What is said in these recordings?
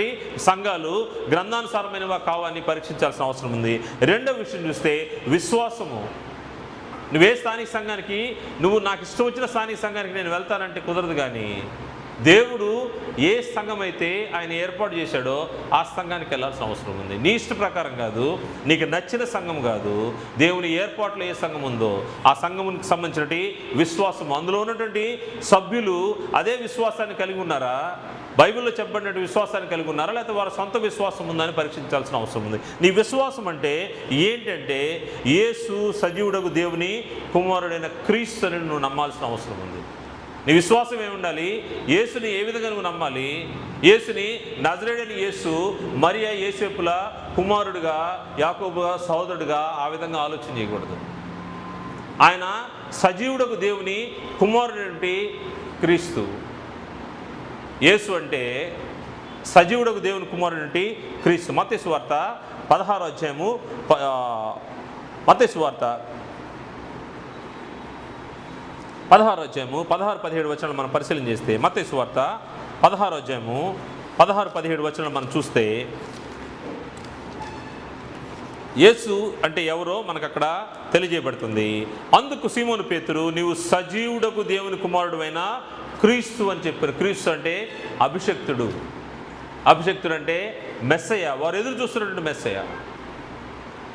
ఉన్నటువంటి సంఘాలు గ్రంథానుసారమైనవా కావని పరీక్షించాల్సిన అవసరం ఉంది. రెండో విషయం చూస్తే విశ్వాసము. నువ్వే స్థానిక సంఘానికి నువ్వు నాకు ఇష్టం వచ్చిన స్థానిక సంఘానికి నేను వెళ్తానంటే కుదరదు కానీ దేవుడు ఏ సంఘం అయితే ఆయన ఏర్పాటు చేశాడో ఆ సంఘానికి వెళ్ళాల్సిన అవసరం ఉంది. నీ ఇష్ట ప్రకారం కాదు నీకు నచ్చిన సంఘం కాదు దేవుని ఏర్పాట్లో ఏ సంఘం ఉందో ఆ సంఘమునికి సంబంధించినటువంటి విశ్వాసం అందులో ఉన్నటువంటి సభ్యులు అదే విశ్వాసాన్ని కలిగి ఉన్నారా? బైబిల్లో చెప్పబడినటువంటి విశ్వాసాన్ని కలిగి ఉన్నారా? లేకపోతే వారి సొంత విశ్వాసం ఉందని పరీక్షించాల్సిన అవసరం ఉంది. నీ విశ్వాసం అంటే ఏంటంటే యేసు సజీవుడకు దేవుని కుమారుడైన క్రీస్తు అని నువ్వు నమ్మాల్సిన అవసరం ఉంది. నీ విశ్వాసం ఏమి ఉండాలి యేసుని ఏ విధంగా నువ్వు నమ్మాలి? యేసుని నజరేడని యేసు మరియా యేసేపుల కుమారుడుగా యాకోబుగా సహోదరుడుగా ఆ విధంగా ఆలోచన చేయకూడదు. ఆయన సజీవుడకు దేవుని కుమారుడు క్రీస్తు. యేసు అంటే సజీవుడకు దేవుని కుమారుడు క్రీస్తు. మత్స్సు వార్త పదహారు అధ్యాయము మత్స్సు వార్త పదహారు అధ్యాయము పదహారు పదిహేడు వచనాలు మనం పరిశీలన చేస్తే మత్తయి వార్త పదహారు అధ్యాయము పదహారు పదిహేడు వచనాలు మనం చూస్తే యేసు అంటే ఎవరో మనకు అక్కడ తెలియజేయబడుతుంది. అందుకు సీమోను పేతురు నీవు సజీవుడకు దేవుని కుమారుడు అయినా క్రీస్తు అని చెప్పారు. క్రీస్తు అంటే అభిషక్తుడు. అభిషక్తుడు అంటే మెస్సయ్య. వారు ఎదురు చూస్తున్నటువంటి మెస్సయ్య.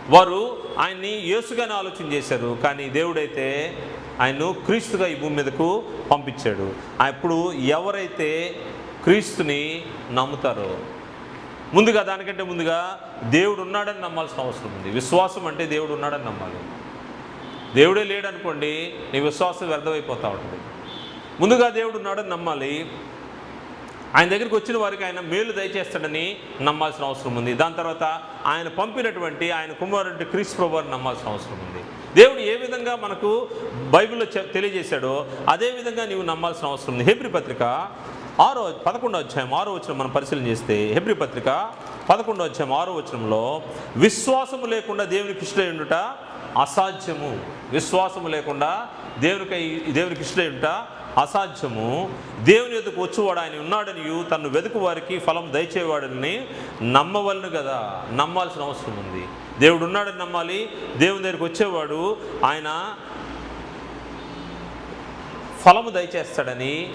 వారు ఆయన్ని యేసుగానే ఆలోచన చేశారు. కానీ దేవుడైతే ఆయన్ను క్రీస్తుగా ఈ భూమి మీదకు పంపించాడు. అప్పుడు ఎవరైతే క్రీస్తుని నమ్ముతారో ముందుగా దానికంటే ముందుగా దేవుడు ఉన్నాడని నమ్మాల్సిన అవసరం ఉంది. విశ్వాసం అంటే దేవుడు ఉన్నాడని నమ్మాలి. దేవుడే లేడనుకోండి నీ విశ్వాసం వ్యర్థమైపోతూ ఉంటుంది. ముందుగా దేవుడు ఉన్నాడని నమ్మాలి. ఆయన దగ్గరికి వచ్చిన వారికి ఆయన మేలు దయచేస్తాడని నమ్మాల్సిన అవసరం ఉంది. దాని తర్వాత ఆయన పంపినటువంటి ఆయన కుమారుడు క్రీస్తు ప్రభువారిని నమ్మాల్సిన అవసరం ఉంది. దేవుడు ఏ విధంగా మనకు బైబిల్లో తెలియజేశాడో అదే విధంగా నీవు నమ్మాల్సిన అవసరం ఉంది. హెబ్రి పత్రిక ఆరో పదకొండో అధ్యాయం ఆరో వచ్చిన మనం పరిశీలన చేస్తే హెబ్రి పత్రిక పదకొండో అధ్యాయం ఆరో వచనంలో విశ్వాసము లేకుండా దేవునికి ఇష్టం ఉండుట అసాధ్యము. విశ్వాసము లేకుండా దేవునికి దేవునికి ఇష్టం అసాధ్యము. దేవుని ఎదుకు వచ్చేవాడు ఆయన ఉన్నాడని తను వెతుకు వారికి ఫలం దయచేవాడని నమ్మవలను కదా. నమ్మాల్సిన అవసరం ఉంది. దేవుడు ఉన్నాడని నమ్మాలి. దేవుని దగ్గరికి వచ్చేవాడు ఆయన ఫలము దయచేస్తాడని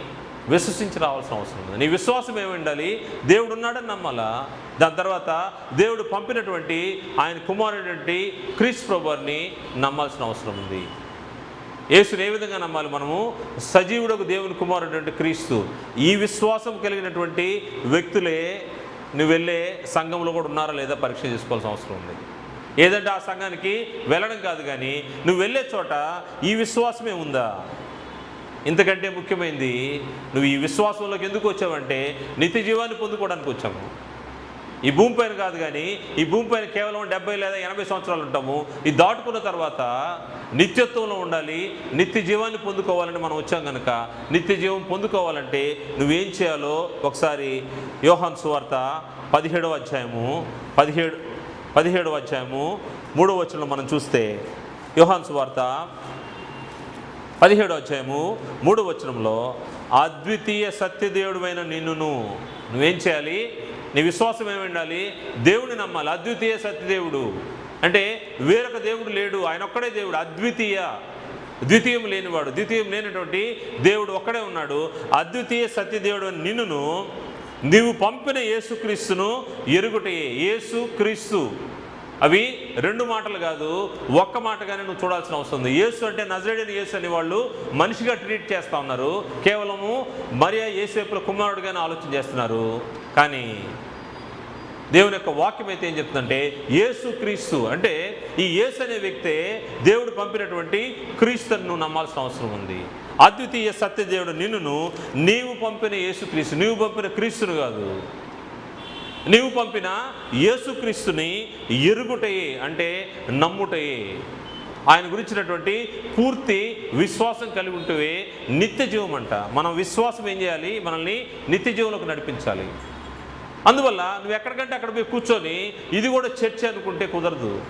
విశ్వసించి రావాల్సిన అవసరం ఉంది. నీ విశ్వాసం ఏమి ఉండాలి? దేవుడు ఉన్నాడని నమ్మాలా? దాని తర్వాత దేవుడు పంపినటువంటి ఆయన కుమారుడైనటువంటి క్రీస్ ప్రభుని నమ్మాల్సిన అవసరం ఉంది. యేసుని ఏ విధంగా నమ్మాలి మనము? సజీవుడకు దేవుని కుమారుడు క్రీస్తు. ఈ విశ్వాసం కలిగినటువంటి వ్యక్తులే నువ్వు వెళ్ళే సంఘంలో కూడా ఉన్నారా లేదా పరీక్ష చేసుకోవాల్సిన అవసరం ఉంది. ఏదంటే ఆ సంఘానికి వెళ్ళడం కాదు కానీ నువ్వు వెళ్ళే చోట ఈ విశ్వాసమే ఉందా? ఇంతకంటే ముఖ్యమైనది నువ్వు ఈ విశ్వాసంలోకి ఎందుకు వచ్చావంటే నిత్య జీవాన్ని పొందుకోవడానికి వచ్చాము. ఈ భూమిపైన కాదు కానీ ఈ భూమిపైన కేవలం డెబ్బై లేదా ఎనభై సంవత్సరాలు ఉంటాము. ఇది దాటుకున్న తర్వాత నిత్యత్వంలో ఉండాలి నిత్య జీవాన్ని పొందుకోవాలని మనం వచ్చాం కనుక నిత్య జీవం పొందుకోవాలంటే నువ్వేం చేయాలో ఒకసారి యోహాన్ సువార్త పదిహేడవ అధ్యాయము పదిహేడు పదిహేడవ అధ్యాయము మూడవ వచనం మనం చూస్తే యోహాన్ సువార్త పదిహేడో అధ్యాయము మూడో వచనంలో అద్వితీయ సత్యదేవుడువైన నిన్నును నువ్వేం చేయాలి? నీ విశ్వాసం ఏమి ఉండాలి? దేవుని నమ్మాలి. అద్వితీయ సత్యదేవుడు. అంటే వేరొక దేవుడు లేడు. ఆయన ఒక్కడే దేవుడు. అద్వితీయ. ద్వితీయం లేనివాడు. ద్వితీయం లేనటువంటి దేవుడు ఒక్కడే ఉన్నాడు. అద్వితీయ సత్యదేవుడు నిన్నును నీవు పంపిన యేసుక్రీస్తును ఎరుగుటే యేసు క్రీస్తు అవి రెండు మాటలు కాదు ఒక్క మాటగానే నువ్వు చూడాల్సిన అవసరం ఉంది. యేసు అంటే నజరేడని యేసు అని వాళ్ళు మనిషిగా ట్రీట్ చేస్తూ ఉన్నారు. కేవలము మరియా యేసేపుల కుమారుడుగానే ఆలోచన చేస్తున్నారు. కానీ దేవుని యొక్క వాక్యం అయితే ఏం చెప్తుందంటే యేసు క్రీస్తు అంటే ఈ యేసు అనే వ్యక్తే దేవుడు పంపినటువంటి క్రీస్తుని నువ్వు నమ్మాల్సిన అవసరం ఉంది. అద్వితీయ సత్యదేవుడు నిన్నును నీవు పంపిన యేసు క్రీస్తు నీవు పంపిన క్రీస్తును కాదు. నీవు పంపిన యేసుక్రీస్తుని ఎరుగుటయే అంటే నమ్ముటయే. ఆయన గురించినటువంటి పూర్తి విశ్వాసం కలిగి ఉంటే నిత్య జీవం అంట. మనం విశ్వాసం ఏం చేయాలి? మనల్ని నిత్య జీవంలోకి నడిపించాలి. అందువల్ల నువ్వు ఎక్కడికంటే అక్కడ పోయి కూర్చొని ఇది కూడా చర్చ అనుకుంటే కుదరదు.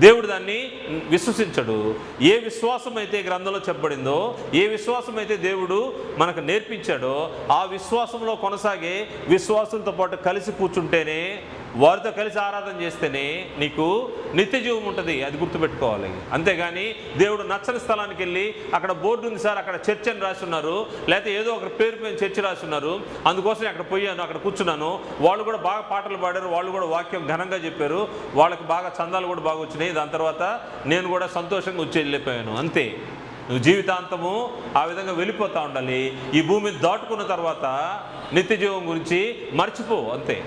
దేవుడు దాన్ని విశ్వసించడు. ఏ విశ్వాసం అయితే గ్రంథంలో చెప్పబడిందో ఏ విశ్వాసం అయితే దేవుడు మనకు నేర్పించాడో ఆ విశ్వాసంలో కొనసాగే విశ్వాసంతో పాటు కలిసి కూర్చుంటేనే వారితో కలిసి ఆరాధన చేస్తేనే నీకు నిత్య జీవం ఉంటుంది అది గుర్తుపెట్టుకోవాలి. అంతేగాని దేవుడు నచ్చని స్థలానికి వెళ్ళి అక్కడ బోర్డు ఉంది సార్ అక్కడ చర్చ్ అని రాసి ఉన్నారు లేకపోతే ఏదో ఒక పేరు పైన చర్చ్ రాసి ఉన్నారు అందుకోసం అక్కడ పోయాను అక్కడ కూర్చున్నాను. వాళ్ళు కూడా బాగా పాటలు పాడారు వాళ్ళు కూడా వాక్యం ఘనంగా చెప్పారు వాళ్ళకి బాగా చందాలు కూడా బాగా వచ్చినాయి. దాని తర్వాత నేను కూడా సంతోషంగా వచ్చి వెళ్ళిపోయాను అంతే. నువ్వు జీవితాంతము ఆ విధంగా వెళ్ళిపోతూ ఉండాలి. ఈ భూమిని దాటుకున్న తర్వాత నిత్య జీవం గురించి మర్చిపో అంతే.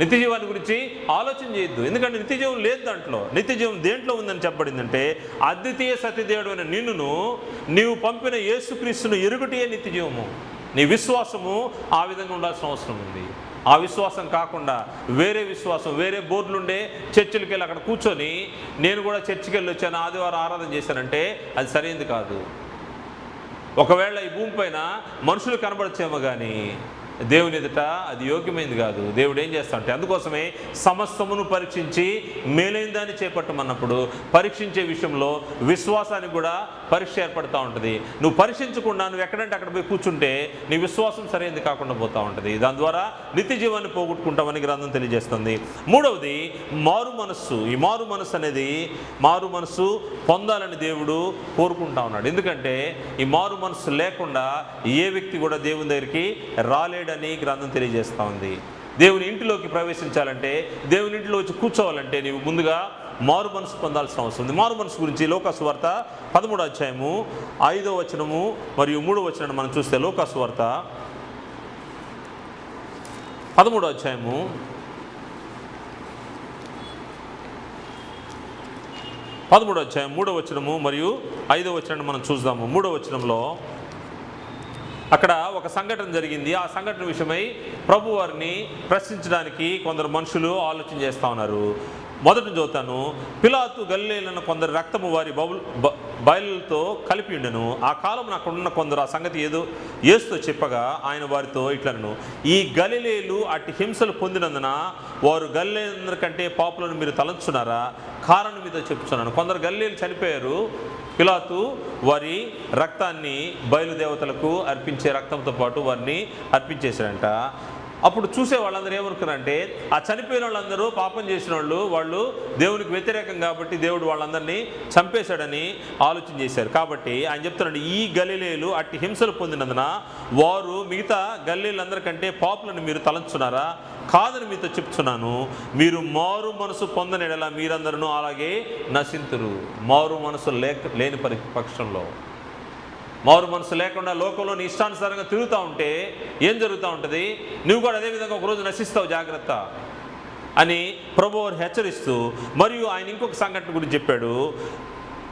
నిత్యజీవాన్ని గురించి ఆలోచన చేయొద్దు. ఎందుకంటే నిత్యజీవం లేదు దాంట్లో. నిత్యజీవం దేంట్లో ఉందని చెప్పబడిందంటే అద్వితీయ సత్యదేవుడు అయిన నిన్నును నీవు పంపిన యేసుక్రీస్తును ఎరుగుటియే నిత్యజీవము. నీ విశ్వాసము ఆ విధంగా ఉండాల్సిన అవసరం ఉంది. ఆ విశ్వాసం కాకుండా వేరే విశ్వాసం వేరే బోర్డులుండే చర్చిలకి వెళ్ళి అక్కడ కూర్చొని నేను కూడా చర్చికి వెళ్ళి వచ్చాను ఆదివారం ఆరాధన చేశానంటే అది సరైనది కాదు. ఒకవేళ ఈ భూమి పైన మనుషులు కనబడచ్చేమో కానీ దేవుని ఎదుట అది యోగ్యమైంది కాదు. దేవుడు ఏం చేస్తాడంటే అందుకోసమే సమస్తమును పరీక్షించి మేలైన దాన్ని చేపట్టమన్నప్పుడు పరీక్షించే విషయంలో విశ్వాసానికి కూడా పరీక్ష ఏర్పడుతూ ఉంటుంది. నువ్వు పరీక్షించకుండా నువ్వు ఎక్కడంటే అక్కడ పోయి కూర్చుంటే నీ విశ్వాసం సరైనది కాకుండా పోతూ ఉంటుంది. దాని ద్వారా నిత్య జీవాన్ని పోగొట్టుకుంటామని గ్రంథం తెలియజేస్తుంది. మూడవది మారు మనస్సు. ఈ మారు మనస్సు అనేది మారు మనస్సు పొందాలని దేవుడు కోరుకుంటా ఉన్నాడు. ఎందుకంటే ఈ మారు మనస్సు లేకుండా ఏ వ్యక్తి కూడా దేవుని దగ్గరికి అని గ్రంథం తెలియజేస్తూ ఉంది. దేవుని ఇంటిలోకి ప్రవేశించాలంటే దేవుని ఇంటిలో వచ్చి కూర్చోవాలంటే నీవు ముందుగా మారు మనసు పొందాల్సిన అవసరం ఉంది. మారు మనసు గురించి లోకాసు వార్త పదమూడు అధ్యాయము ఐదో వచనము మరియు మూడో వచనాన్ని మనం చూస్తే లోకాసు వార్త పదమూడో అధ్యాయము పదమూడో అధ్యాయం మూడో వచనము మరియు ఐదో వచనాన్ని మనం చూద్దాము. మూడో వచనంలో అక్కడ ఒక సంఘటన జరిగింది. ఆ సంఘటన విషయమై ప్రభువారిని ప్రశ్నించడానికి కొందరు మనుషులు ఆలోచన చేస్తూ ఉన్నారు. మొదటి జోతను పిలాతు గల్లీలను కొందరు రక్తము వారి బౌల్ బ- బయలుతో కలిపి ఉండెను. ఆ కాలం అక్కడున్న కొందరు ఆ సంగతి ఏదో ఏసుతో చెప్పగా ఆయన వారితో ఇట్లను ఈ గలిలేలు అట్టి హింసలు పొందినందున వారు గల్లేందరికంటే పాపులను మీరు తలంచున్నారా కారణం మీద చెప్తున్నాను కొందరు గల్లేలు చనిపోయారు. పిలాతు వారి రక్తాన్ని బయలుదేవతలకు అర్పించే రక్తంతో పాటు వారిని అర్పించేశారంట అప్పుడు చూసే వాళ్ళందరూ ఏమనుకున్నారంటే ఆ చనిపోయిన వాళ్ళందరూ పాపం చేసిన వాళ్ళు వాళ్ళు దేవునికి వ్యతిరేకం కాబట్టి దేవుడు వాళ్ళందరినీ చంపేశాడని ఆలోచన చేశారు. కాబట్టి ఆయన చెప్తున్నాడు ఈ గలిలేలు అట్టి హింసలు పొందినందున వారు మిగతా గల్లీలందరికంటే పాపులను మీరు తలంచున్నారా? కాదని మీతో చెప్తున్నాను మీరు మారు మనసు పొందనేడలా మీరందరూ అలాగే నశింతురు. మారు మనసు లేక లేని పరి పక్షంలో. మారు మనసు లేకుండా లోకంలో నీ ఇష్టానుసారంగా తిరుగుతూ ఉంటే ఏం జరుగుతూ ఉంటుంది? నువ్వు కూడా అదే విధంగా ఒకరోజు నశిస్తావు జాగ్రత్త అని ప్రభువారు హెచ్చరిస్తూ మరియు ఆయన ఇంకొక సంఘటన గురించి చెప్పాడు.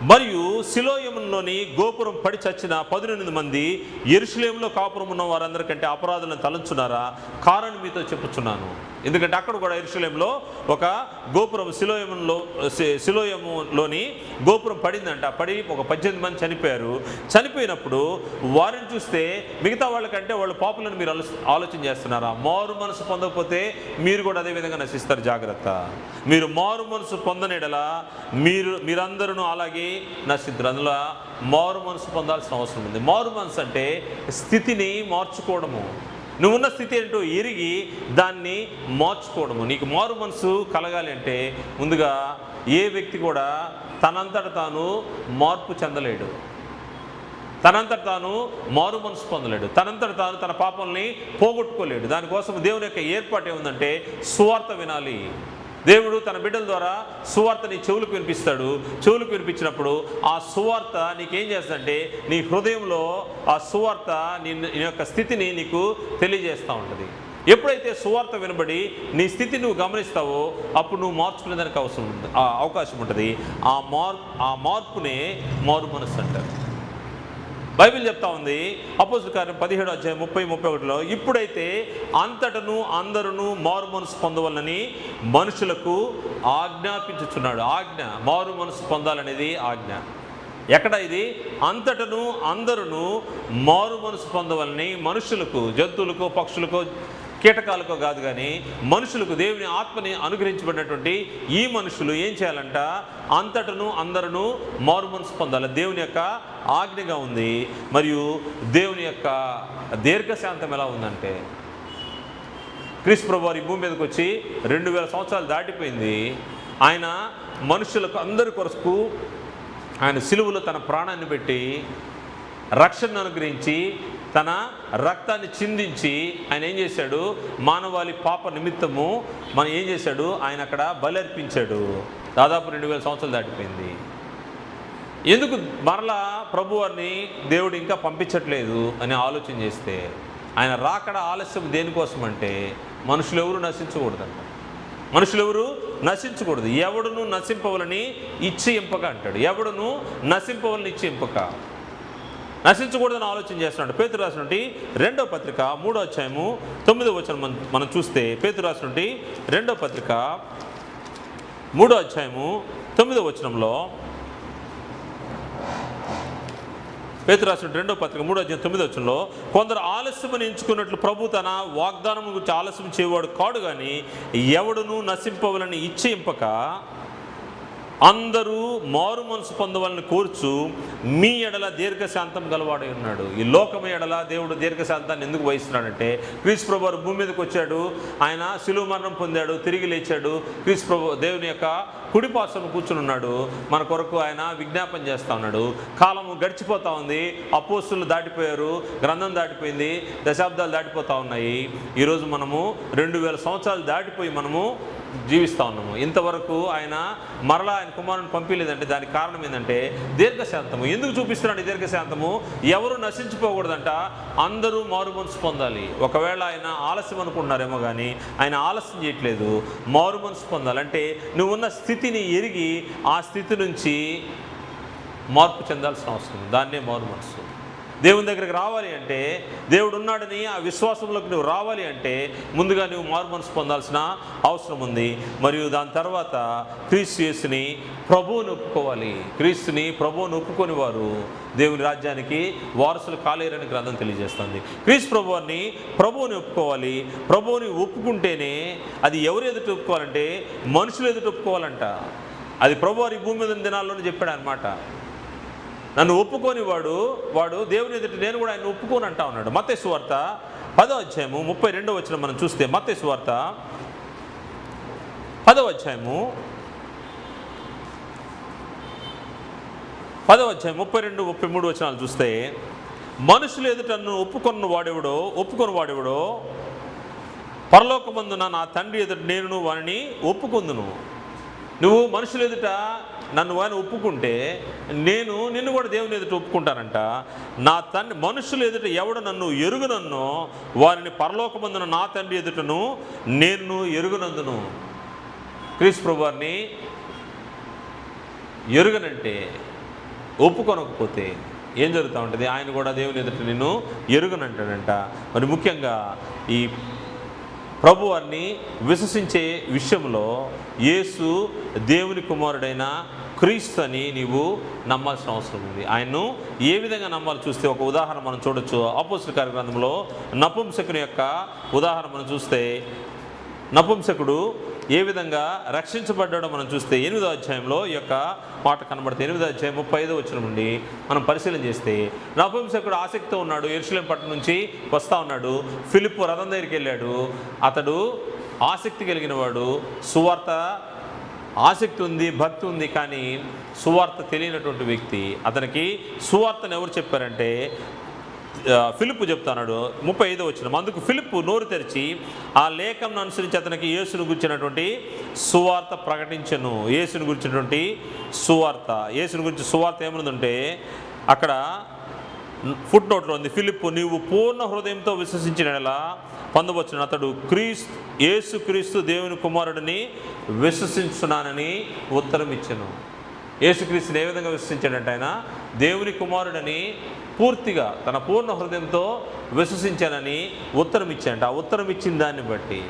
మరియు శిలోయములోని గోపురం పడి చచ్చిన పదునెనిమిది మంది ఎరుషులేములో కాపురం ఉన్న వారందరికంటే అపరాధులను తలంచున్నారా? కారణం మీతో చెప్పుచున్నాను. ఎందుకంటే అక్కడ కూడా ఎరుషులేంలో ఒక గోపురం శిలోయములో శిలోయములోని గోపురం పడిందంట. పడి ఒక పద్దెనిమిది మంది చనిపోయారు. చనిపోయినప్పుడు వారిని చూస్తే మిగతా వాళ్ళకంటే వాళ్ళ పాపులను మీరు ఆలోచన చేస్తున్నారా? మారు మనసు పొందకపోతే మీరు కూడా అదే విధంగా నశిస్తారు. జాగ్రత్త. మీరు మారు మనసు పొందనేడలా మీరు మీరందరూ అలాగే నశిద్దరు. అందులో మారు మనసు పొందాల్సిన అవసరం ఉంది. మారు మనసు అంటే స్థితిని మార్చుకోవడము. నువ్వున్న స్థితి ఏంటో ఎరిగి దాన్ని మార్చుకోవడము. నీకు మారు మనసు కలగాలి అంటే ముందుగా ఏ వ్యక్తి కూడా తనంతట తాను మార్పు చెందలేడు. తనంతట తాను మారు మనసు పొందలేడు. తనంతట తాను తన పాపల్ని పోగొట్టుకోలేడు. దానికోసం దేవుని యొక్క ఏర్పాటు ఏముందంటే సువార్త వినాలి. దేవుడు తన బిడ్డల ద్వారా సువార్తని చెవులకు వినిపిస్తాడు. చెవులకు వినిపించినప్పుడు ఆ సువార్త నీకేం చేస్తుందంటే నీ హృదయంలో ఆ సువార్త నీ నీ యొక్క స్థితిని నీకు తెలియజేస్తూ ఉంటుంది. ఎప్పుడైతే సువార్త వినబడి నీ స్థితి నువ్వు గమనిస్తావో అప్పుడు నువ్వు మార్చుకునేదానికి అవసరం అవకాశం ఉంటుంది. ఆ మార్ ఆ మార్పునే మారు మనస్సు అంటారు. బైబిల్ చెప్తా ఉంది. అపోజిట్ కార్యం పదిహేడు అధ్యాయం ముప్పై ముప్పై ఒకటిలో ఇప్పుడైతే అంతటను అందరును మారు మనసు పొందవలని మనుషులకు ఆజ్ఞాపించుచున్నాడు. ఆజ్ఞ మారు మనసు పొందాలనేది ఆజ్ఞ. ఎక్కడ ఇది? అంతటను అందరును మారు మనసు పొందవలని మనుషులకు జంతువులకు పక్షులకు కీటకాలకు కాదు కానీ మనుషులకు దేవుని ఆత్మని అనుగ్రహించబడినటువంటి ఈ మనుషులు ఏం చేయాలంట? అంతటను అందరూ మారు మనసు పొందాలి. దేవుని యొక్క ఆజ్ఞగా ఉంది. మరియు దేవుని యొక్క దీర్ఘశాంతం ఎలా ఉందంటే క్రీస్తు ప్రభువారి భూమి మీదకి వచ్చి రెండు వేల సంవత్సరాలు దాటిపోయింది. ఆయన మనుషులకు అందరి కొరకు ఆయన సిలువులో తన ప్రాణాన్ని పెట్టి రక్షణను అనుగ్రహించి తన రక్తాన్ని చిందించి ఆయన ఏం చేశాడు? మానవాళి పాప నిమిత్తము మనం ఏం చేశాడు? ఆయన అక్కడ బలి అర్పించాడు దాదాపు రెండు వేల సంవత్సరాలు దాటిపోయింది. ఎందుకు మరలా ప్రభువారిని దేవుడు ఇంకా పంపించట్లేదు అని ఆలోచన చేస్తే? ఆయన రాకడ ఆలస్యం దేనికోసం అంటే మనుషులు ఎవరు నశించకూడదంట. మనుషులు ఎవరు నశించకూడదు. ఎవడును నశింపవలని ఇచ్చి ఎంపక అంటాడు. ఎవడును నశింపవలని ఇచ్చి ఎంపక నశించకూడదని ఆలోచన చేస్తున్నాడు. పేతురు రాసినటువంటి రెండో పత్రిక మూడో అధ్యాయము తొమ్మిదో వచనం మనం మనం చూస్తే పేతురు రాసినటువంటి రెండో పత్రిక మూడో అధ్యాయము తొమ్మిదో వచనంలో పేతు రాసిన రెండో పత్రిక మూడో అధ్యాయం తొమ్మిదో వచ్చంలో కొందరు ఆలస్యమని ఎంచుకున్నట్లు ప్రభు తన వాగ్దానం గురించి ఆలస్యం చేయవాడు కాడు కానీ ఎవడును నశింపవలని ఇచ్చేయింపక అందరూ మారు మనసు పొందవాలని కోర్చు మీ ఎడల దీర్ఘశాంతం గలవాడై ఉన్నాడు. ఈ లోకం ఎడల దేవుడు దీర్ఘశాంతాన్ని ఎందుకు వహిస్తున్నాడంటే క్రీస్ ప్రభు భూమి మీదకి వచ్చాడు ఆయన శిలువ మరణం పొందాడు తిరిగి లేచాడు క్రీస్ ప్రభు దేవుని యొక్క కుడిపాసం కూర్చుని ఉన్నాడు మన కొరకు ఆయన విజ్ఞాపన చేస్తా ఉన్నాడు. కాలము గడిచిపోతా ఉంది అపోస్తులు దాటిపోయారు గ్రంథం దాటిపోయింది దశాబ్దాలు దాటిపోతూ ఉన్నాయి. ఈరోజు మనము రెండు వేల సంవత్సరాలు దాటిపోయి మనము జీవిస్తూ ఉన్నాము. ఇంతవరకు ఆయన మరలా ఆయన కుమారుని పంపించలేదంటే దానికి కారణం ఏంటంటే దీర్ఘశాంతము. ఎందుకు చూపిస్తున్నాడు ఈ దీర్ఘశాంతము? ఎవరు నశించిపోకూడదంట అందరూ మారు మనసు పొందాలి. ఒకవేళ ఆయన ఆలస్యం అనుకుంటున్నారేమో కానీ ఆయన ఆలస్యం చేయట్లేదు మారు మనసు పొందాలి. అంటే నువ్వు ఉన్న స్థితిని ఎరిగి ఆ స్థితి నుంచి మార్పు చెందాల్సిన అవసరం దాన్నే మారు మనసు. దేవుని దగ్గరికి రావాలి అంటే దేవుడు ఉన్నాడని ఆ విశ్వాసంలోకి నువ్వు రావాలి అంటే ముందుగా నువ్వు మారు మనసు పొందాల్సిన అవసరం ఉంది. మరియు దాని తర్వాత క్రీస్తు యేసుని ప్రభువుని ఒప్పుకోవాలి. క్రీస్తుని ప్రభువుని ఒప్పుకొని వారు దేవుని రాజ్యానికి వారసులు కాలేరని గ్రంథం తెలియజేస్తుంది. క్రీస్తు ప్రభువాన్ని ప్రభువుని ఒప్పుకోవాలి. ప్రభువుని ఒప్పుకుంటేనే అది ఎవరు ఎదుట ఒప్పుకోవాలంటే మనుషులు ఎదుట ఒప్పుకోవాలంట. అది ప్రభు వారి భూమి మీద దినాల్లోనే చెప్పాడు అనమాట నన్ను ఒప్పుకొని వాడు వాడు దేవుని ఎదుట నేను కూడా ఆయన ఒప్పుకోను అంటా ఉన్నాడు. మత్తే సువార్త పదో అధ్యాయము ముప్పై రెండో వచ్చిన మనం చూస్తే మత్తే సువార్త పదో అధ్యాయము పదవ అధ్యాయం ముప్పై రెండు ముప్పై మూడు వచనాలు చూస్తే మనుషులు ఎదుట నన్ను ఒప్పుకొన్న వాడెవడో ఒప్పుకొని వాడెవడో పరలోకమందున నా తండ్రి ఎదుట నేను వారిని ఒప్పుకుందును. నువ్వు మనుషులు ఎదుట నన్ను వారిని ఒప్పుకుంటే నేను నిన్ను కూడా దేవుని ఎదుట ఒప్పుకుంటానంట. నా తండ్రి మనుషులు ఎదుట ఎవడు నన్ను ఎరుగునన్నో వారిని పరలోకమందున నా తండ్రి ఎదుటను నేను ఎరుగునందును. క్రీస్ ప్రభువారిని ఎరుగనంటే ఒప్పుకొనకపోతే ఏం జరుగుతూ ఉంటుంది? ఆయన కూడా దేవుని ఎదుట నిన్ను ఎరుగనంటాడంట. మరి ముఖ్యంగా ఈ ప్రభువారిని విశ్వసించే విషయంలో యేసు దేవుని కుమారుడైన క్రీస్తు అని నీవు నమ్మాల్సిన అవసరం ఉంది. ఆయన్ను ఏ విధంగా నమ్మాలి చూస్తే ఒక ఉదాహరణ మనం చూడొచ్చు. ఆపోజిట్ కార్యక్రమంలో నపుంసకుని యొక్క ఉదాహరణ మనం చూస్తే నపుంసకుడు ఏ విధంగా రక్షించబడ్డాడో మనం చూస్తే ఎనిమిదో అధ్యాయంలో ఈ యొక్క మాట కనబడుతుంది. ఎనిమిదో అధ్యాయం ముప్పై ఐదో వచ్చిన నుండి మనం పరిశీలన చేస్తే నపుంసకుడు ఆసక్తితో ఉన్నాడు ఎరుసలేం పట్టణం నుంచి వస్తా ఉన్నాడు ఫిలిప్ రథం దగ్గరికి వెళ్ళాడు. అతడు ఆసక్తి కలిగిన వాడు సువార్త ఆసక్తి ఉంది భక్తి ఉంది కానీ సువార్త తెలియనటువంటి వ్యక్తి అతనికి సువార్తను ఎవరు చెప్పారంటే ఫిలిప్ ఫిలిప్పు చెప్తున్నాడు ముప్పై ఐదో వచ్చిన అందుకు ఫిలిప్ నోరు తెరిచి ఆ లేఖను అనుసరించి అతనికి యేసును గురించినటువంటి సువార్త ప్రకటించను. యేసును గురించినటువంటి సువార్త. యేసుని గురించి సువార్త ఏముందంటే అక్కడ ఫుట్ నోట్లో ఉంది. ఫిలిప్పు నీవు పూర్ణ హృదయంతో విశ్వసించిన ఎలా పొందవచ్చును అతడు క్రీస్తు యేసు క్రీస్తు దేవుని కుమారుడిని విశ్వసించున్నానని ఉత్తరం ఇచ్చాను. యేసుక్రీస్తుని ఏ విధంగా విశ్వసించాడంటే ఆయన దేవుని కుమారుడని పూర్తిగా తన పూర్ణ హృదయంతో విశ్వసించానని ఉత్తరం ఇచ్చాడంట. ఆ ఉత్తరం ఇచ్చిన దాన్ని బట్టి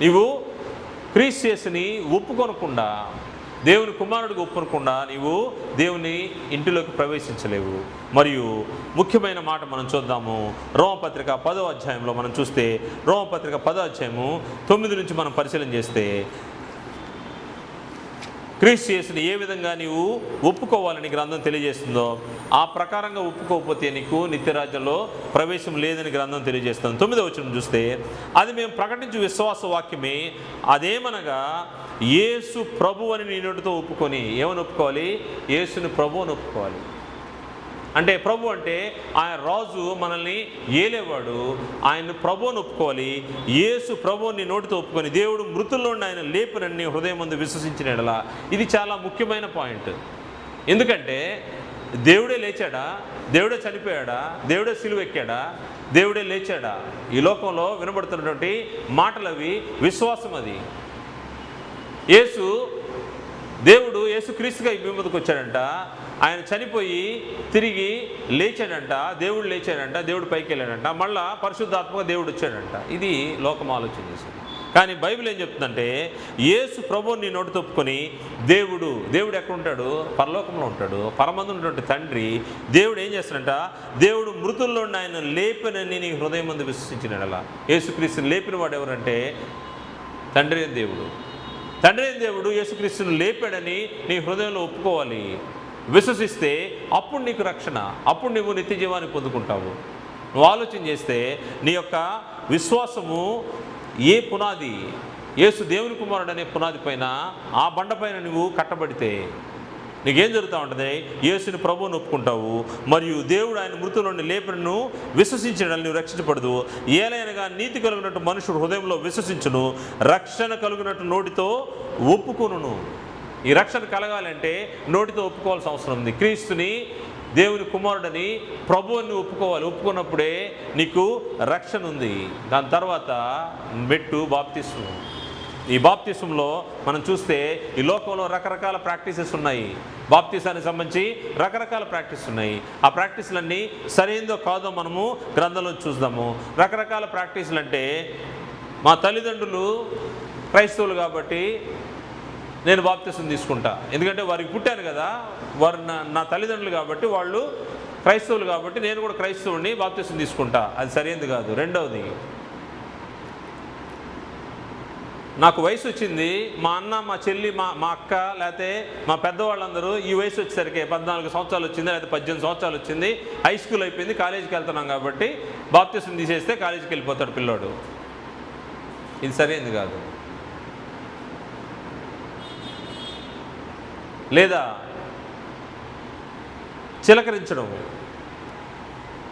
నీవు క్రీస్తు యేసుని ఒప్పుకొనకుండా దేవుని కుమారుడికి ఒప్పుకోకుండా నీవు దేవుని ఇంటిలోకి ప్రవేశించలేవు. మరియు ముఖ్యమైన మాట మనం చూద్దాము. రోమపత్రిక పదో అధ్యాయంలో మనం చూస్తే రోమపత్రిక పదో అధ్యాయము తొమ్మిది నుంచి మనం పరిశీలన చేస్తే క్రీస్తు యేసుని ఏ విధంగా నీవు ఒప్పుకోవాలని గ్రంథం తెలియజేస్తుందో ఆ ప్రకారంగా ఒప్పుకోకపోతే నీకు నిత్యరాజ్యంలో ప్రవేశం లేదని గ్రంథం తెలియజేస్తుంది. తొమ్మిదో వచ్చిన చూస్తే అది మేము ప్రకటించు విశ్వాస వాక్యమే అదేమనగా యేసు ప్రభు అని నీ నోటితో ఒప్పుకొని ఏమని ఒప్పుకోవాలి? యేసుని ప్రభు అని ఒప్పుకోవాలి. అంటే ప్రభు అంటే ఆయన రాజు మనల్ని ఏలేవాడు. ఆయన ప్రభువుని ఒప్పుకోవాలి. యేసు ప్రభువుని నోటితో ఒప్పుకొని దేవుడు మృతుల్లో ఆయన లేపనని హృదయం ముందు విశ్వసించిన ఇది చాలా ముఖ్యమైన పాయింట్. ఎందుకంటే దేవుడే లేచాడా? దేవుడే చనిపోయాడా? దేవుడే సిలువెక్కాడా? దేవుడే లేచాడా? ఈ లోకంలో వినబడుతున్నటువంటి మాటలు అవి విశ్వాసం అది. యేసు దేవుడు యేసుక్రీస్తుగా ఈ భూమికి వచ్చాడంట. ఆయన చనిపోయి తిరిగి లేచాడంట దేవుడు లేచాడంట దేవుడు పైకి వెళ్ళాడంట. మళ్ళా పరిశుద్ధాత్మక దేవుడు వచ్చాడంట. ఇది లోకం ఆలోచన చేసింది. కానీ బైబిల్ ఏం చెప్తుందంటే యేసు ప్రభువుని నీ నోటి తప్పుకొని దేవుడు దేవుడు ఎక్కడ ఉంటాడు? పరలోకంలో ఉంటాడు. పరమందు ఉన్నటువంటి తండ్రి దేవుడు ఏం చేస్తాడంట? దేవుడు మృతుల్లో ఉన్న ఆయన లేపినని నీ హృదయం ముందు విశ్వసించినలా యేసుక్రీస్తుని లేపిన వాడు ఎవరంటే? తండ్రి దేవుడు. తండ్రి దేవుడు యేసుక్రీస్తుని లేపాడని నీ హృదయంలో ఒప్పుకోవాలి. విశ్వసిస్తే అప్పుడు నీకు రక్షణ అప్పుడు నువ్వు నిత్య జీవాన్ని పొందుకుంటావు. నువ్వు ఆలోచన చేస్తే నీ యొక్క విశ్వాసము ఏ పునాది యేసు దేవుని కుమారుడు అనే పునాది పైన ఆ బండ పైన నువ్వు కట్టబడితే నీకేం జరుగుతూ ఉంటుంది? యేసుని ప్రభువుని ఒప్పుకుంటావు. మరియు దేవుడు ఆయన మృతులను లేపను విశ్వసించడం నువ్వు రక్షించబడదు. ఏలైనగా నీతి కలిగినట్టు మనుషుడు హృదయంలో విశ్వసించును రక్షణ కలిగినట్టు నోటితో ఒప్పుకొనును. ఈ రక్షణ కలగాలంటే నోటితో ఒప్పుకోవాల్సిన అవసరం ఉంది. క్రీస్తుని దేవుని కుమారుడని ప్రభువుని ఒప్పుకోవాలి. ఒప్పుకున్నప్పుడే నీకు రక్షణ ఉంది. దాని తర్వాత మెట్టు బాప్తిస్ము. ఈ బాప్తిసంలో మనం చూస్తే ఈ లోకంలో రకరకాల ప్రాక్టీసెస్ ఉన్నాయి. బాప్తిసానికి సంబంధించి రకరకాల ప్రాక్టీస్ ఉన్నాయి. ఆ ప్రాక్టీసులన్నీ సరైందో కాదో మనము గ్రంథంలో చూద్దాము. రకరకాల ప్రాక్టీసులు అంటే మా తల్లిదండ్రులు క్రైస్తవులు కాబట్టి నేను బాప్తిసం తీసుకుంటా. ఎందుకంటే వారికి పుట్టాను కదా వారు నా నా తల్లిదండ్రులు కాబట్టి వాళ్ళు క్రైస్తవులు కాబట్టి నేను కూడా క్రైస్తవుడిని బాప్తిసం తీసుకుంటా. అది సరైనది కాదు. రెండవది నాకు వయసు వచ్చింది మా అన్న మా చెల్లి మా మా అక్క లేకపోతే మా పెద్దవాళ్ళందరూ ఈ వయసు వచ్చేసరికి పద్నాలుగు సంవత్సరాలు వచ్చింది లేకపోతే పద్దెనిమిది సంవత్సరాలు వచ్చింది హై స్కూల్ అయిపోయింది కాలేజీకి వెళ్తున్నాం కాబట్టి బాప్తిసం తీసేస్తే కాలేజీకి వెళ్ళిపోతాడు పిల్లోడు. ఇది సరైనది కాదు. లేదా చిలకరించడం.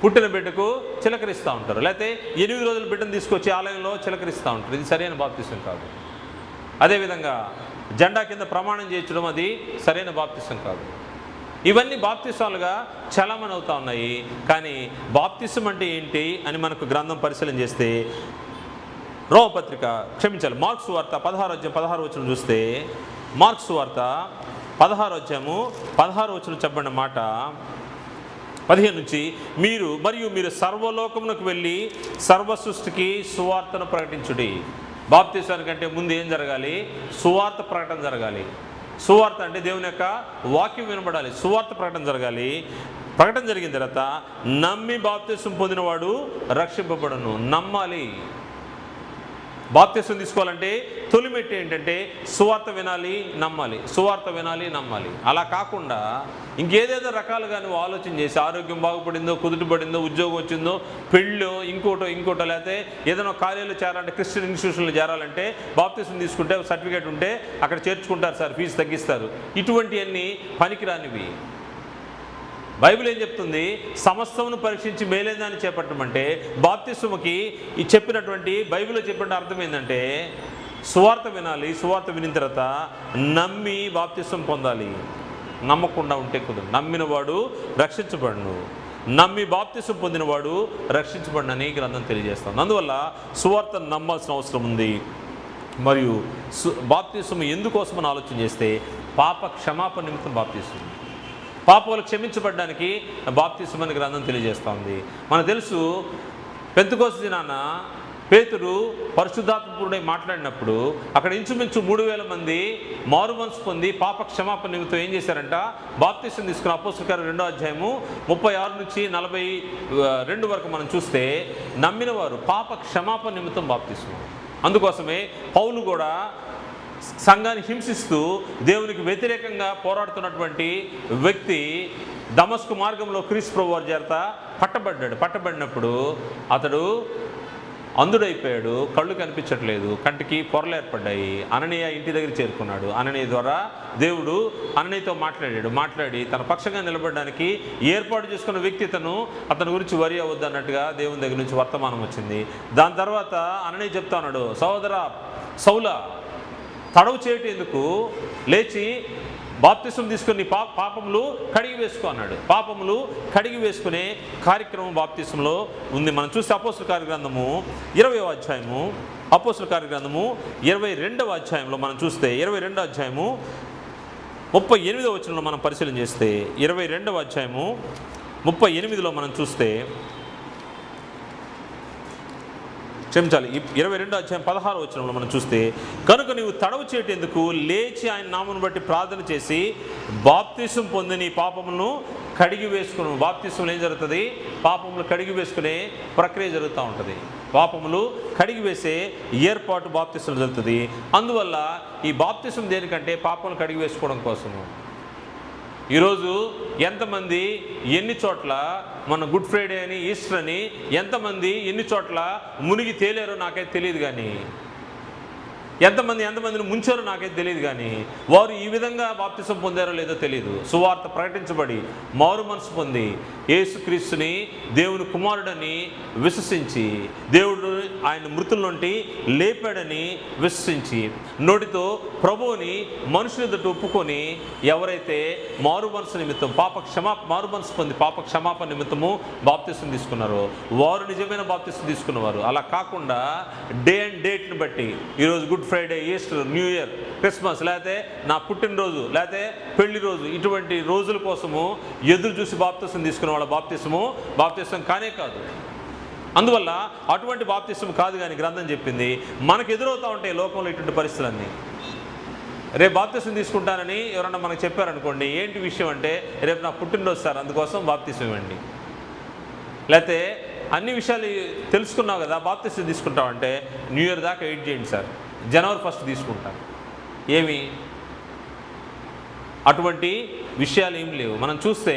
పుట్టిన బిడ్డకు చిలకరిస్తూ ఉంటారు. లేకపోతే ఎనిమిది రోజుల బిడ్డను తీసుకొచ్చి ఆలయంలో చిలకరిస్తూ ఉంటారు. ఇది సరైన బాప్తిసం కాదు. అదేవిధంగా జెండా కింద ప్రమాణం చేయించడం అది సరైన బాప్తిసం కాదు. ఇవన్నీ బాప్తిసాలుగా చలామణి అవుతా ఉన్నాయి. కానీ బాప్తిసం అంటే ఏంటి అని మనకు గ్రంథం పరిశీలన చేస్తే రోమపత్రిక క్షమించాలి. మార్క్స్ వార్త పదహారు పదహారు వచ్చిన చూస్తే మార్క్స్ వార్త పదహారు వచ్చాము పదహారు వచ్చిన చెప్పబడిన మాట పదిహేను నుంచి మీరు మరియు మీరు సర్వలోకమునకు వెళ్ళి సర్వ సృష్టికి సువార్తను ప్రకటించుడి. బాప్తీసానికంటే ముందు ఏం జరగాలి? సువార్త ప్రకటన జరగాలి. సువార్త అంటే దేవుని యొక్క వాక్యం వినబడాలి. సువార్త ప్రకటన జరగాలి. ప్రకటన జరిగిన తర్వాత నమ్మి బాప్తీసం పొందినవాడు రక్షింపబడను. నమ్మాలి. బాప్తిసం తీసుకోవాలంటే తొలిమెట్టు ఏంటంటే సువార్త వినాలి నమ్మాలి. సువార్త వినాలి నమ్మాలి. అలా కాకుండా ఇంకేదేదో రకాలుగా నువ్వు ఆలోచన చేసి ఆరోగ్యం బాగుపడిందో కుదుటపడిందో ఉద్యోగం వచ్చిందో పెళ్ళో ఇంకోటో ఇంకోటో లేకపోతే ఏదైనా కాలేజీలో చేరాలంటే క్రిస్టియన్ ఇన్స్టిట్యూషన్లో చేరాలంటే బాప్తిసం తీసుకుంటే సర్టిఫికేట్ ఉంటే అక్కడ చేర్చుకుంటారు సార్ ఫీజు తగ్గిస్తారు. ఇటువంటివన్నీ పనికిరానివి. బైబిల్ ఏం చెప్తుంది? సమస్తమును పరీక్షించి మేలేదాన్ని చేపట్టమంటే బాప్తిస్మకి ఈ చెప్పినటువంటి బైబిల్లో చెప్పిన అర్థం ఏంటంటే సువార్త వినాలి సువార్త విని తర్వాత నమ్మి బాప్తిస్వం పొందాలి. నమ్మకుండా ఉంటే కుదరదు. నమ్మినవాడు రక్షించబడను. రక్షించబడును నమ్మి బాప్తిసం పొందినవాడు రక్షించబడినని గ్రంథం తెలియజేస్తాను అందువల్ల సువార్త నమ్మాల్సిన అవసరం ఉంది. మరియు సు బాప్తిసం ఎందుకోసమని ఆలోచన చేస్తే పాప క్షమాపణ నిమిత్తం బాప్తిస్తుంది పాపాలు క్షమించబడ్డానికి బాప్తిస్మని గ్రంథం తెలియజేస్తోంది. మనకు తెలుసు పెంతుకోస దినాన పేతురు పరిశుద్ధాత్మపురుడై మాట్లాడినప్పుడు అక్కడ ఇంచుమించు మూడు వేల మంది మారు మనసు పొంది పాప క్షమాపణ నిమిత్తం ఏం చేశారంట? బాప్తీసం తీసుకున్న అపోసుకారు రెండో అధ్యాయము ముప్పై ఆరు నుంచి నలభై రెండు వరకు మనం చూస్తే నమ్మిన వారు పాప క్షమాపణ నిమిత్తం బాప్తిసం అందుకోసమే పౌలు కూడా సంఘాన్ని హింసిస్తూ దేవునికి వ్యతిరేకంగా పోరాడుతున్నటువంటి వ్యక్తి దమస్కు మార్గంలో క్రీస్తు ప్రభు వారి చేత పట్టబడ్డాడు. పట్టబడినప్పుడు అతడు అందుడైపోయాడు కళ్ళు కనిపించట్లేదు. కంటికి పొరలు ఏర్పడ్డాయి. అననీయ ఇంటి దగ్గర చేరుకున్నాడు. అననీయ ద్వారా దేవుడు అననీయతో మాట్లాడాడు. మాట్లాడి తన పక్షంగా నిలబడడానికి ఏర్పాటు చేసుకున్న వ్యక్తి తను అతని గురించి వరి అవ్వద్దు అన్నట్టుగా దేవుని దగ్గర నుంచి వర్తమానం వచ్చింది. దాని తర్వాత అననీయ చెప్తా ఉన్నాడు సహోదర సౌల తడవు చేయటేందుకు లేచి బాప్తిసం తీసుకుని పా పాపములు కడిగి వేసుకో అన్నాడు. పాపములు కడిగి వేసుకునే కార్యక్రమం బాప్తిసంలో ఉంది. మనం చూస్తే అపోసుల కార్యగ్రంథము ఇరవై అధ్యాయము అపోసుల కార్యగ్రంథము ఇరవై రెండవ అధ్యాయంలో మనం చూస్తే ఇరవై రెండవ అధ్యాయము ముప్పై ఎనిమిదవ వచనంలో మనం పరిశీలన చేస్తే ఇరవై రెండవ అధ్యాయము ముప్పై ఎనిమిదిలో మనం చూస్తే క్షమించాలి. ఇరవై రెండో అధ్యాయం పదహారు వచ్చినప్పుడు మనం చూస్తే కనుక నీవు తడవు చేయటేందుకు లేచి ఆయన నామను బట్టి ప్రార్థన చేసి బాప్తీసం పొంది నీ పాపములను కడిగి వేసుకుని. బాప్తీసంలో ఏం జరుగుతుంది? పాపములు కడిగి వేసుకునే ప్రక్రియ జరుగుతూ ఉంటుంది. పాపములు కడిగి వేసే ఏర్పాటు బాప్తీసం జరుగుతుంది. అందువల్ల ఈ బాప్తీసం దేనికంటే? పాపములు కడిగి వేసుకోవడం కోసము. ఈరోజు ఎంతమంది ఎన్ని చోట్ల మన గుడ్ ఫ్రైడే అని ఈస్టర్ అని ఎంతమంది ఎన్ని చోట్ల మునిగి తేలేరో నాకైతే తెలియదు కానీ ఎంతమంది ఎంతమందిని ముంచారో నాకైతే తెలియదు కానీ వారు ఈ విధంగా బాప్తిసం పొందారో లేదో తెలియదు. సువార్త ప్రకటించబడి మారు మనసు పొంది యేసుక్రీస్తుని దేవుని కుమారుడని విశ్వసించి దేవుడు ఆయన మృతుల నుండి లేపాడని విశ్వసించి నోటితో ప్రభువుని మనుషుల ఎదుట ఒప్పుకొని ఎవరైతే మారు మనసు నిమిత్తం పాప క్షమా మారు మనసు పొంది పాప క్షమాపణ నిమిత్తము బాప్తిసం తీసుకున్నారో వారు నిజమైన బాప్తిసం తీసుకున్నవారు. అలా కాకుండా డే అండ్ డేట్ని బట్టి ఈరోజు Good Friday Easter New Year Christmas లేకపోతే నా పుట్టినరోజు లేకపోతే పెళ్ళి రోజు ఇటువంటి రోజుల కోసము ఎదురు చూసి బాప్తిసం తీసుకున్న వాళ్ళ బాప్తిసము బాప్తిసం కానే కాదు. అందువల్ల అటువంటి బాప్తిసం కాదు కానీ గ్రంథం చెప్పింది మనకు ఎదురవుతూ ఉంటాయి లోకంలో ఇటువంటి పరిస్థితులన్నీ. రేపు బాప్తిసం తీసుకుంటానని ఎవరన్నా మనకు చెప్పారనుకోండి ఏంటి విషయం అంటే రేపు నా పుట్టినరోజు సార్ అందుకోసం బాప్తిసం ఇవ్వండి. లేకపోతే అన్ని విషయాలు తెలుసుకున్నావు కదా బాప్తిసం తీసుకుంటామంటే న్యూ ఇయర్ దాకా వెయిట్ చేయండి సార్. జనవరి ఫస్ట్ తీసుకుంటారు. ఏమి? అటువంటి విషయాలు ఏం లేవు. మనం చూస్తే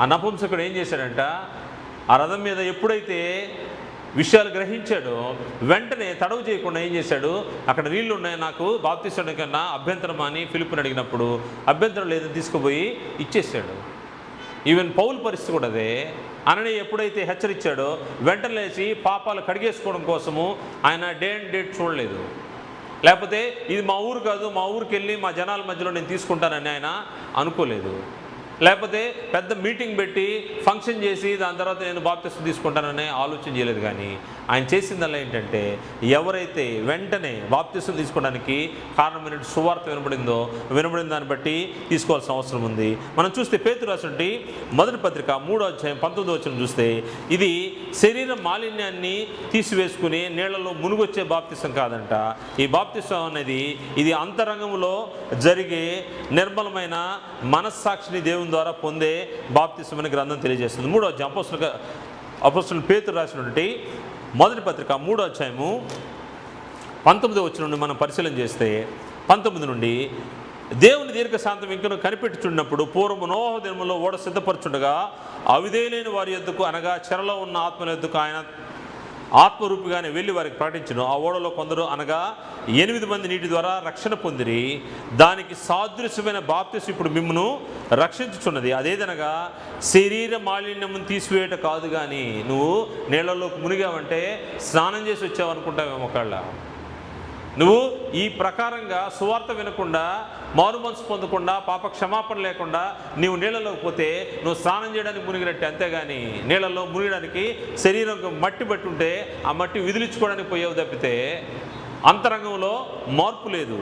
ఆ నపుంసకుడు ఏం చేశాడంట? ఆ రథం మీద ఎప్పుడైతే విషయాలు గ్రహించాడో వెంటనే తడవు చేయకుండా ఏం చేశాడు? అక్కడ నీళ్ళు ఉన్నాయి నాకు బాప్తిస్తాడు కన్నా అభ్యంతరం అని ఫిలిప్ని అడిగినప్పుడు అభ్యంతరం లేదని తీసుకుపోయి ఇచ్చేసాడు ఈవెన్ పౌల్ పరిస్థితి కూడా అదే. అనని ఎప్పుడైతే హెచ్చరించాడో వెంటనే లేచి పాపాలు కడిగేసుకోవడం కోసము ఆయన డే అండ్ డేట్ చూడలేదు. లేకపోతే ఇది మా ఊరు కాదు మా ఊరికి వెళ్ళి మా జనాల మధ్యలో నేను తీసుకుంటానని ఆయన అనుకోలేదు. లేకపోతే పెద్ద మీటింగ్ పెట్టి ఫంక్షన్ చేసి దాని తర్వాత నేను బాప్తిస్ట్ తీసుకుంటాననే ఆలోచన చేయలేదు కానీ ఆయన చేసిందల్లా ఏంటంటే ఎవరైతే వెంటనే బాప్తిస్తం తీసుకోవడానికి కారణమైన సువార్త వినబడిందో వినబడిన దాన్ని బట్టి తీసుకోవాల్సిన అవసరం ఉంది. మనం చూస్తే పేతు రాసుంటి మొదటి పత్రిక మూడో అధ్యాయం పంతొమ్మిదో వచ్చిన చూస్తే ఇది శరీర మాలిన్యాన్ని తీసివేసుకుని నీళ్ళలో మునుగొచ్చే బాప్తిసం కాదంట. ఈ బాప్తిసం అనేది ఇది అంతరంగంలో జరిగే నిర్మలమైన మనస్సాక్షిని దేవుని ద్వారా పొందే బాప్తిసమని గ్రంథం తెలియజేస్తుంది. మూడో అధ్యాయం అపోస్తుల అపోస్తుల పేతురు రాసినటువంటి మొదటి పత్రిక మూడో అధ్యాయము పంతొమ్మిది వచ్చిన నుండి మనం పరిశీలన చేస్తే పంతొమ్మిది నుండి దేవుని దీర్ఘశాంతం ఇంకను కనిపెట్టుచున్నప్పుడు పూర్వము నోహ దినములో ఓడ సిద్ధపరచుండగా అవిదేలేని వారి ఎద్దుకు అనగా చెరలో ఉన్న ఆత్మల ఎద్దుకు ఆయన ఆత్మరూపిగానే వెళ్ళి వారికి ప్రకటించను. ఆ ఓడలో కొందరు అనగా ఎనిమిది మంది నీటి ద్వారా రక్షణ పొందిరి. దానికి సాదృశ్యమైన బాప్తిస్ ఇప్పుడు మిమ్మను రక్షించుచున్నది. అదేదనగా శరీర మాలిన్యమును తీసివేయట కాదు కానీ నువ్వు నీళ్ళలోకి మునిగావంటే స్నానం చేసి వచ్చావు అనుకుంటావేమో ఒకళ్ళ. నువ్వు ఈ ప్రకారంగా సువార్త వినకుండా మారు మనసు పొందకుండా పాప క్షమాపణ లేకుండా నీవు నీళ్ళలోకి పోతే నువ్వు స్నానం చేయడానికి మునిగినట్టే. అంతేగాని నీళ్ళలో మునిగడానికి శరీరం మట్టి పెట్టుంటే ఆ మట్టి విదిలించుకోవడానికి పోయేవి తప్పితే అంతరంగంలో మార్పు లేదు.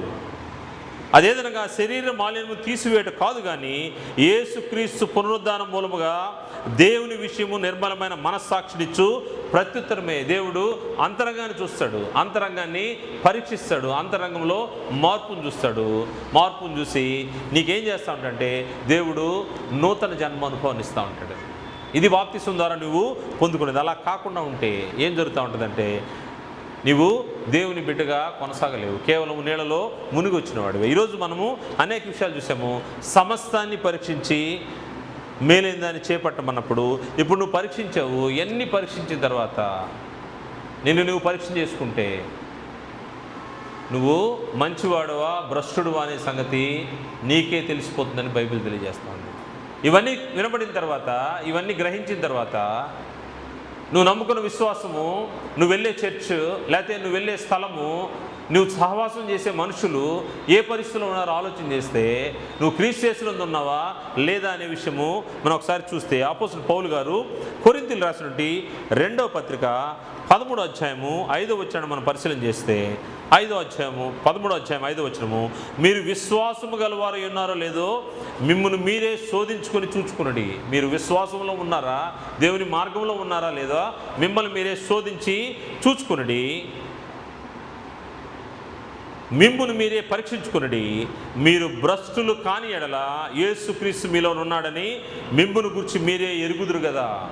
అదేవిధంగా శరీర మాలిన్యము తీసివేయట కాదు కానీ ఏసుక్రీస్తు పునరుద్ధానం మూలముగా దేవుని విషయము నిర్మలమైన మనస్సాక్షినిచ్చు. ప్రత్యుత్తరమే దేవుడు అంతరంగాన్ని చూస్తాడు. అంతరంగాన్ని పరీక్షిస్తాడు. అంతరంగంలో మార్పును చూస్తాడు. మార్పును చూసి నీకేం చేస్తూ ఉంటాడంటే దేవుడు నూతన జన్మ అనుభవాన్ని ఇస్తూ ఉంటాడు. ఇది బాప్తిసం ద్వారా నువ్వు పొందుకునేది. అలా కాకుండా ఉంటే ఏం జరుగుతూ ఉంటుందంటే నీవు దేవుని బిడ్డగా కొనసాగలేవు. కేవలం నీళ్ళలో మునిగి వాడివి ఈరోజు మనము అనేక విషయాలు చూసాము. సమస్తాన్ని పరీక్షించి మేలైన దాన్ని చేపట్టమన్నప్పుడు ఇప్పుడు నువ్వు పరీక్షించావు ఎన్ని పరీక్షించిన తర్వాత నిన్ను నువ్వు పరీక్ష చేసుకుంటే నువ్వు మంచివాడువా భ్రష్టుడువా అనే సంగతి నీకే తెలిసిపోతుందని బైబిల్ తెలియజేస్తుంది ఇవన్నీ వినబడిన తర్వాత ఇవన్నీ గ్రహించిన తర్వాత నువ్వు నమ్ముకున్న విశ్వాసము నువ్వు వెళ్ళే చర్చ్ లేకపోతే నువ్వు వెళ్ళే స్థలము నువ్వు సహవాసం చేసే మనుషులు ఏ పరిస్థితిలో ఉన్నారో ఆలోచన చేస్తే నువ్వు క్రీస్తు చేసినందు ఉన్నావా లేదా అనే విషయము మనం ఒకసారి చూస్తే ఆపోజిట్ పౌలు గారు కొరింతలు రాసినటువంటి రెండవ పత్రిక పదమూడో అధ్యాయము ఐదో వచ్చాను మనం పరిశీలన చేస్తే ఐదో అధ్యాయము పదమూడో అధ్యాయం ఐదో వచ్చినము మీరు విశ్వాసము గలవారు ఉన్నారో లేదో మిమ్మల్ని మీరే శోధించుకొని చూచుకునండి. మీరు విశ్వాసంలో ఉన్నారా? దేవుని మార్గంలో ఉన్నారా లేదా మిమ్మల్ని మీరే శోధించి చూచుకునండి. మిమ్మును మీరే పరీక్షించుకునడి. మీరు భ్రష్టులు కాని ఎడల యేసుక్రీస్తు మీలో ఉన్నాడని మిమ్మును గురించి మీరే ఎరుగుదురు కదా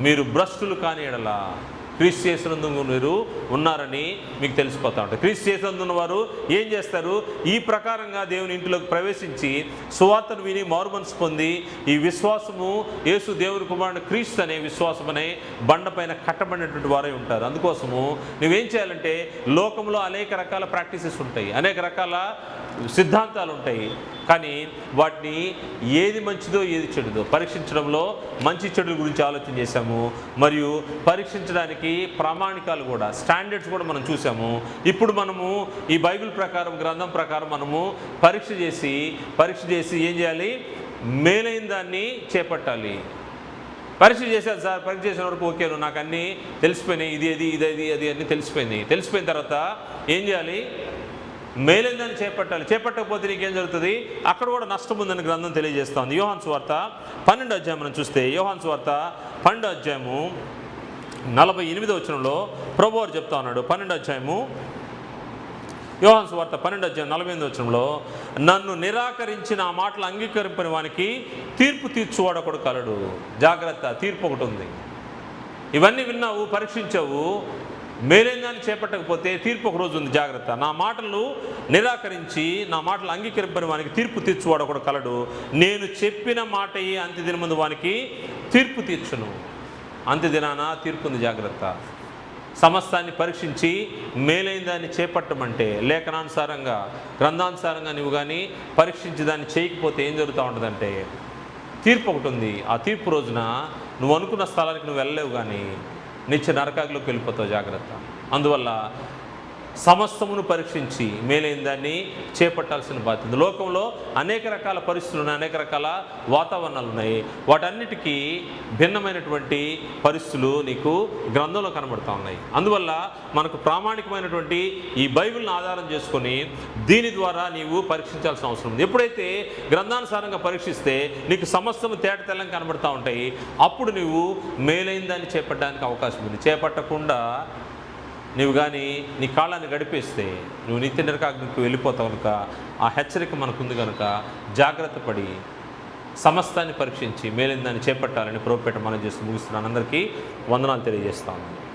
మీరు భ్రష్టులు కాని ఎడల. క్రీస్తు చేసినందు మీరు ఉన్నారని మీకు తెలిసిపోతా ఉంటారు క్రీస్తు చేసినందున్న వారు ఏం చేస్తారు? ఈ ప్రకారంగా దేవుని ఇంటిలోకి ప్రవేశించి సువార్తను విని మారుమనసు పొంది ఈ విశ్వాసము యేసు దేవుని కుమారుడు క్రీస్తు అనే విశ్వాసం అనే బండపైన కట్టబడినటువంటి వారే ఉంటారు. అందుకోసము నువ్వేం చేయాలంటే లోకంలో అనేక రకాల ప్రాక్టీసెస్ ఉంటాయి. అనేక రకాల సిద్ధాంతాలు ఉంటాయి. కానీ వాటిని ఏది మంచిదో ఏది చెడుదో పరీక్షించడంలో మంచి చెడుల గురించి ఆలోచన చేశాము. మరియు పరీక్షించడానికి ప్రామాణికాలు కూడా స్టాండర్డ్స్ కూడా మనం చూసాము. ఇప్పుడు మనము ఈ బైబిల్ ప్రకారం గ్రంథం ప్రకారం మనము పరీక్ష చేసి పరీక్ష చేసి ఏం చేయాలి? మేలైన దాన్ని చేపట్టాలి. పరీక్ష చేశారు సార్ పరీక్ష చేసిన వరకు ఓకే నాకు అన్నీ తెలిసిపోయినాయి ఇది ఇది ఇది ఇది అది అన్నీ తెలిసిపోయింది. తెలిసిపోయిన తర్వాత ఏం చేయాలి? మేలైందని చేపట్టాలి. చేపట్టకపోతే నీకేం జరుగుతుంది? అక్కడ కూడా నష్టం ఉందని గ్రంథం తెలియజేస్తోంది. యోహాన్ స్వార్త పన్నెండు అధ్యాయం మనం చూస్తే యోహాన్ స్వార్త పన్నెండు అధ్యాయము నలభై ఎనిమిదో వచనంలో ప్రభు వారు చెప్తా ఉన్నాడు. పన్నెండు అధ్యాయము. యోహాన్ సువార్త పన్నెండు అధ్యాయం నలభై ఎనిమిది వచనంలో నన్ను నిరాకరించిన ఆ మాటలు అంగీకరింపని వానికి తీర్పు తీర్చువాడు ఒకడు కలడు. జాగ్రత్త తీర్పు ఒకటి ఉంది. ఇవన్నీ విన్నావు పరీక్షించావు. మేలైందాన్ని చేపట్టకపోతే తీర్పు ఒక రోజు ఉంది. జాగ్రత్త. నా మాటలు నిరాకరించి నా మాటలు అంగీకరింపని వానికి తీర్పు తీర్చువాడు ఒకడు కలడు. నేను చెప్పిన మాటయే అంత్యదిన ముందు వానికి తీర్పు తీర్చును. అంత్యదినాన తీర్పుంది జాగ్రత్త. సమస్తాన్ని పరీక్షించి మేలైన దాన్ని చేపట్టమంటే లేఖనానుసారంగా గ్రంథానుసారంగా నువ్వు కానీ పరీక్షించి దాన్ని చేయకపోతే ఏం జరుగుతూ ఉంటుందంటే తీర్పు ఒకటి ఉంది. ఆ తీర్పు రోజున నువ్వు అనుకున్న స్థలానికి నువ్వు వెళ్ళలేవు కానీ నిత్య నరకాగిలోకి వెళ్ళిపోతావు జాగ్రత్త. అందువల్ల సమస్తమును పరీక్షించి మేలైన దాన్ని చేపట్టాల్సిన బాధ్యత. లోకంలో అనేక రకాల పరిస్థితులు ఉన్నాయి అనేక రకాల వాతావరణాలు ఉన్నాయి. వాటన్నిటికీ భిన్నమైనటువంటి పరిస్థితులు నీకు గ్రంథంలో కనబడుతూ ఉన్నాయి. అందువల్ల మనకు ప్రామాణికమైనటువంటి ఈ బైబిల్ని ఆధారం చేసుకొని దీని ద్వారా నీవు పరీక్షించాల్సిన అవసరం ఉంది. ఎప్పుడైతే గ్రంథానుసారంగా పరీక్షిస్తే నీకు సమస్తము తేట తెల్లం కనబడుతూ ఉంటాయి. అప్పుడు నువ్వు మేలైన దాన్ని చేపట్టడానికి అవకాశం ఉంది. చేపట్టకుండా నువ్వు కానీ నీ కాళ్ళని గడిపేస్తే నువ్వు నిత్య నిరకాగ్నికి వెళ్ళిపోతావు కనుక ఆ హెచ్చరిక మనకుంది కనుక జాగ్రత్త పడి సమస్తాన్ని పరీక్షించి మేలైన దాన్ని చేపట్టాలని ప్రోపేట మనం చేస్తూ ముగిస్తున్నాను. అందరికీ వందనాలు తెలియజేస్తాను.